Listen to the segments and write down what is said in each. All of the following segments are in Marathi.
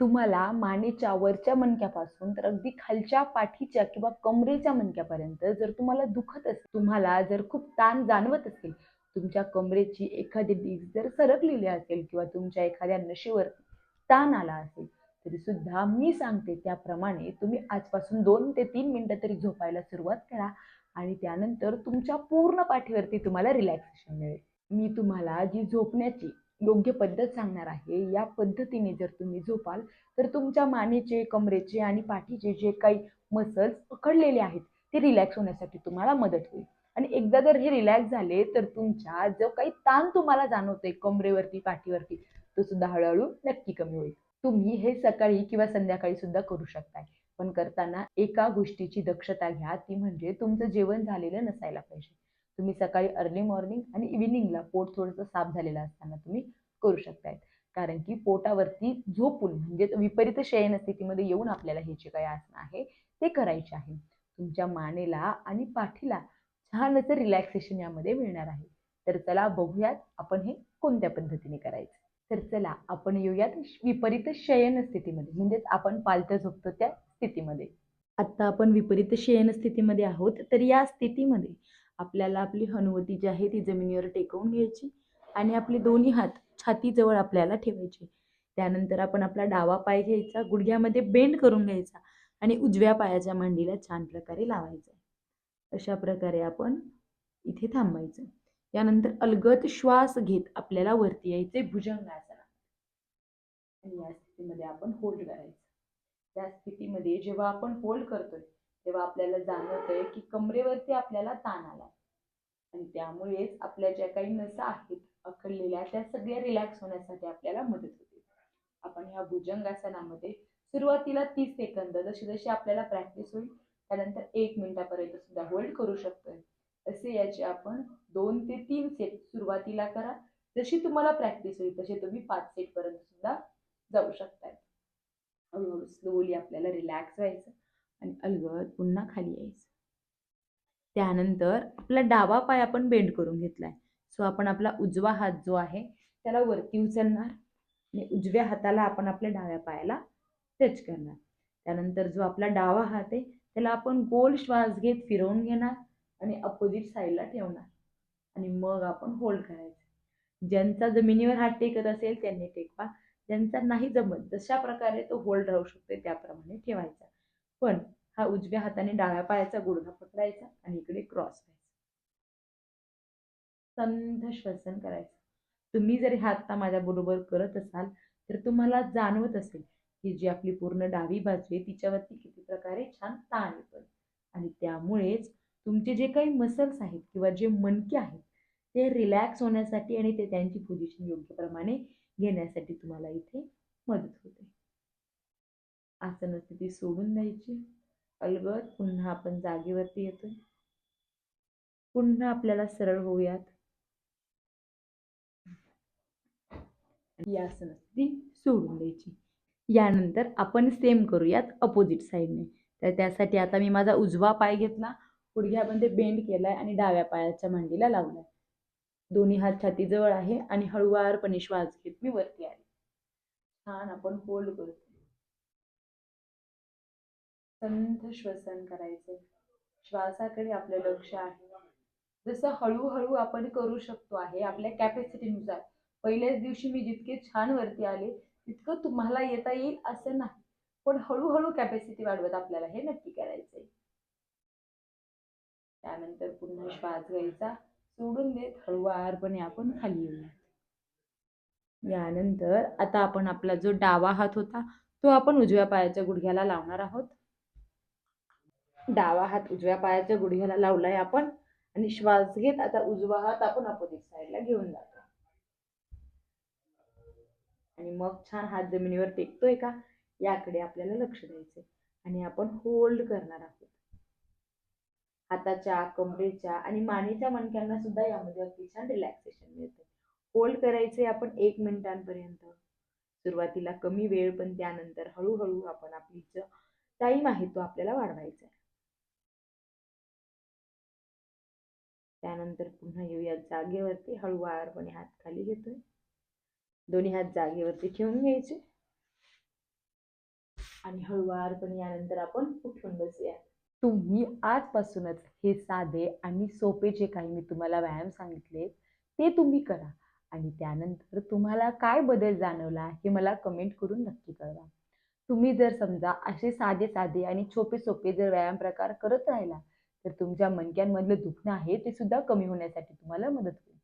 तुम्हाला मानेच्या वरच्या मणक्यापासून तर अगदी खालच्या पाठीच्या किंवा कमरेच्या मणक्यापर्यंत जर तुम्हाला दुखत असेल तुम्हाला जर खूप ताण जाणवत असेल तुमच्या कमरेची एखादी डिस्क जर सरकलेली असेल किंवा तुमच्या एखाद्या नशीवर ताण आला असेल तरी सुद्धा मी सांगते त्याप्रमाणे तुम्ही आजपासून दोन ते तीन मिनटं तरी झोपायला सुरुवात करा आणि त्यानंतर तुमच्या पूर्ण पाठीवरती तुम्हाला रिलॅक्सेशन मिळेल. मी तुम्हाला जी झोपण्याची योग्य पद्धत सांगणार आहे. या पद्धतीने जर तुम्ही झोपाल तर तुमच्या मानेचे कमरेचे आणि पाठीचे जे काही मसल्स पकडलेले आहेत ते रिलॅक्स होण्यासाठी तुम्हाला मदत होईल. आणि एकदा जर हे रिलॅक्स झाले तर तुमच्या जो काही ताण तुम्हाला जाणवतोय कमरेवरती पाठीवरती तो सुद्धा हळूहळू नक्की कमी होईल. तुम्ही हे सकाळी किंवा संध्याकाळी सुद्धा करू शकताय. पण करताना एका गोष्टीची दक्षता घ्या ती म्हणजे तुमचं जेवण झालेलं नसायला पाहिजे. तुम्ही सकाळी अर्ली मॉर्निंग आणि इव्हिनिंगला पोट थोडंसं साफ झालेलं असताना तुम्ही करू शकताय कारण की पोटावरती झोपून म्हणजे विपरीत शयन स्थितीमध्ये येऊन आपल्याला हे जे काही आसन आहे ते करायचे आहे. तुमच्या मानेला आणि पाठीला छान असं रिलॅक्सेशन यामध्ये मिळणार आहे. तर चला बघूयात आपण हे कोणत्या पद्धतीने करायचं. तर चला आपण येऊयात विपरीत शयन स्थितीमध्ये म्हणजेच आपण पालथं झोपतो त्या स्थितीमध्ये. आत्ता आपण विपरीत शयन स्थितीमध्ये आहोत तर या स्थितीमध्ये आपल्याला आपली हनुवटी जी आहे ती जमिनीवर टेकवून घ्यायची. आणि आपले दोन्ही हात छातीजवळ आपल्याला ठेवायचे. त्यानंतर आपण आपला डावा पाय घ्यायचा गुडघ्यामध्ये बेंड करून घ्यायचा आणि उजव्या पायाच्या मांडीला छान प्रकारे लावायचा. अशा प्रकारे आपण इथे थांबायचं. त्यानंतर अलगद श्वास घेत आपल्याला वरती यायचे भुजंगासना. आणि या स्थितीमध्ये आपण होल्ड करायचं. त्या स्थितीमध्ये जेव्हा आपण होल्ड करतोय तेव्हा आपल्याला जाणवतंय की कमरेवरती आपल्याला ताण आला आणि त्यामुळेच आपल्या ज्या काही नसा आहेत अखडलेल्या त्या सगळ्या रिलॅक्स होण्यासाठी आपल्याला मदत होते. आपण ह्या भुजंगासनामध्ये सुरुवातीला तीस सेकंद जशी जशी आपल्याला प्रॅक्टिस होईल त्यानंतर एक मिनिटापर्यंत सुद्धा होल्ड करू शकतोय. असे याचे आपण दोन ते तीन सेट सुरुवातीला करा. जशी तुम्हाला प्रॅक्टिस होईल तसे तुम्ही पाच सेट पर्यंत सुद्धा जाऊ शकताय. हळूहळू स्लोली आपल्याला रिलॅक्स व्हायचं आणि अलगद पुन्हा खाली यायचं. त्यानंतर आपला डावा पाय आपण बेंड करून घेतलाय. सो आपण आपला उजवा हात जो आहे त्याला वरती उचलणार आणि उजव्या हाताला आपण आपल्या डाव्या पायाला टच करणार. त्यानंतर जो आपला डावा हात आहे त्याला आपण गोल श्वास घेत फिरवून घेणार आणि अपोजिट साईडला ठेवणार. आणि मग आपण होल्ड करायचं. ज्यांचा जमिनीवर हात टेकत असेल त्यांनी टेकवा. ज्यांचा नाही जमत जशा प्रकारे तो होल्ड राहू शकतो त्याप्रमाणे ठेवायचा. पण हा उजव्या हाताने डाव्या पायाचा गुडघा पकडायचा आणि इकडे क्रॉस करायचा. संथ श्वसन करायचं. तुम्ही जर हा आत्ता माझ्याबरोबर करत असाल तर तुम्हाला जाणवत असेल की जी आपली पूर्ण डावी बाजू आहे तिच्यावरती किती प्रकारे छान ताण येतो आणि त्यामुळेच तुमचे जे काही मसल्स आहेत किंवा जे मणके आहेत ते रिलॅक्स होण्यासाठी आणि ते त्यांची पोझिशन योग्य प्रमाणे घेण्यासाठी तुम्हाला इथे मदत होते. आसन स्थिती सोडून द्यायची. अलगद पुन्हा आपण जागेवरती येतोय. पुन्हा आपल्याला सरळ होऊयात. ही आसन सोडून द्यायची. यानंतर आपण सेम करूयात अपोजिट साईडने तर त्यासाठी आता मी माझा उजवा पाय घेतला गुडघ्यामध्ये बेंड केलाय आणि डाव्या पायाच्या मांडीला लावलाय. दोन्ही हात छातीजवळ आहे आणि हळुवारपणे श्वास घेत मी वरती आले. छान आपण होल्ड करतो संथ श्वसन करायचं श्वासाकडे आपलं लक्ष आहे. जसं हळूहळू आपण करू शकतो आहे आपल्या कॅपॅसिटीनुसार पहिल्याच दिवशी मी जितके छान वरती आले तितकं तुम्हाला येता येईल असं नाही. पण हळूहळू कॅपॅसिटी वाढवत आपल्याला हे नक्की करायचंय. त्यानंतर पुन्हा श्वास घ्यायचा. सोडून देत हळुवारपणे आपण खाली येऊयात. यानंतर आता आपण आपला जो डावा हात होता तो आपण उजव्या पायाच्या गुडघ्याला लावणार आहोत. डावा हात उजव्या पायाच्या गुडघ्याला लावलाय आपण आणि श्वास घेत आता उजवा हात आपण अपोजिट साईडला घेऊन जातो. आणि मग छान हात जमिनीवर टेकतोय का? याकडे आपल्याला लक्ष द्यायचं आणि आपण होल्ड करणार आहोत. हाताच्या कमरेच्या आणि मानेच्या मणक्यांना सुद्धा यामध्ये अगदी छान रिलॅक्सेशन मिळते होल्ड करायचे आपण एक मिनिटांपर्यंत. सुरुवातीला कमी वेळ पण त्यानंतर हळूहळू आपण आपली जो टाईम आहे तो आपल्याला वाढवायचा आहे त्यानंतर पुन्हा येऊया जागेवरती. हळूवारपणे हात खाली घेतोय. दोन्ही हात जागेवरती ठेवून घ्यायचे. आणि हळूवारपणे यानंतर आपण उठून बसूया. तुम्ही आजपासूनच हे साधे आणि सोपे जे काही मी तुम्हाला व्यायाम सांगितले ते तुम्ही करा. आणि त्यानंतर तुम्हाला काय बदल जाणवला हे मला कमेंट करून नक्की कळवा. तुम्ही जर समजा असे साधे साधे आणि छोपे सोपे जर व्यायाम प्रकार करत राहिला तर तुमच्या मणक्यांमधलं दुखणं आहे ते सुद्धा कमी होण्यासाठी तुम्हाला मदत होईल.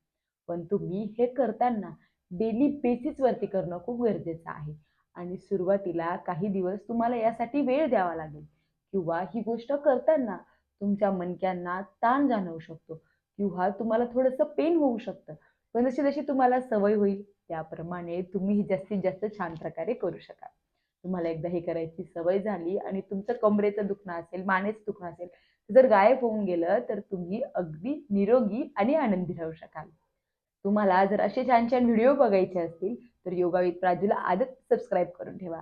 पण तुम्ही हे करताना डेली बेसिसवरती करणं खूप गरजेचं आहे. आणि सुरुवातीला काही दिवस तुम्हाला यासाठी वेळ द्यावा लागेल. किंवा ही गोष्ट करताना तुमच्या मनक्यांना ताण जाणवू शकतो. किंवा तुम्हाला थोडंसं पेन होऊ शकतं. पण जशी जशी तुम्हाला सवय होईल त्याप्रमाणे तुम्ही ही जास्तीत जास्त छान प्रकारे करू शकाल. तुम्हाला एकदा हे करायची सवय झाली आणि तुमचं कमरेचं दुखणं असेल मानेचं दुखणं असेल जर गायब होऊन गेलं तर तुम्ही अगदी निरोगी आणि आनंदी राहू शकाल. तुम्हाला जर असे छान छान व्हिडिओ बघायचे असतील तर योगा विथ प्राजूला आजच सबस्क्राईब करून ठेवा.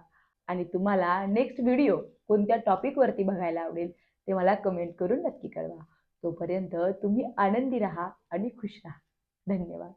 आणि तुम्हाला नेक्स्ट व्हिडिओ कोणत्या टॉपिकवरती बघायला आवडेल ते मला कमेंट करून नक्की कळवा. तोपर्यंत तुम्ही आनंदी राहा आणि खुश राहा. धन्यवाद.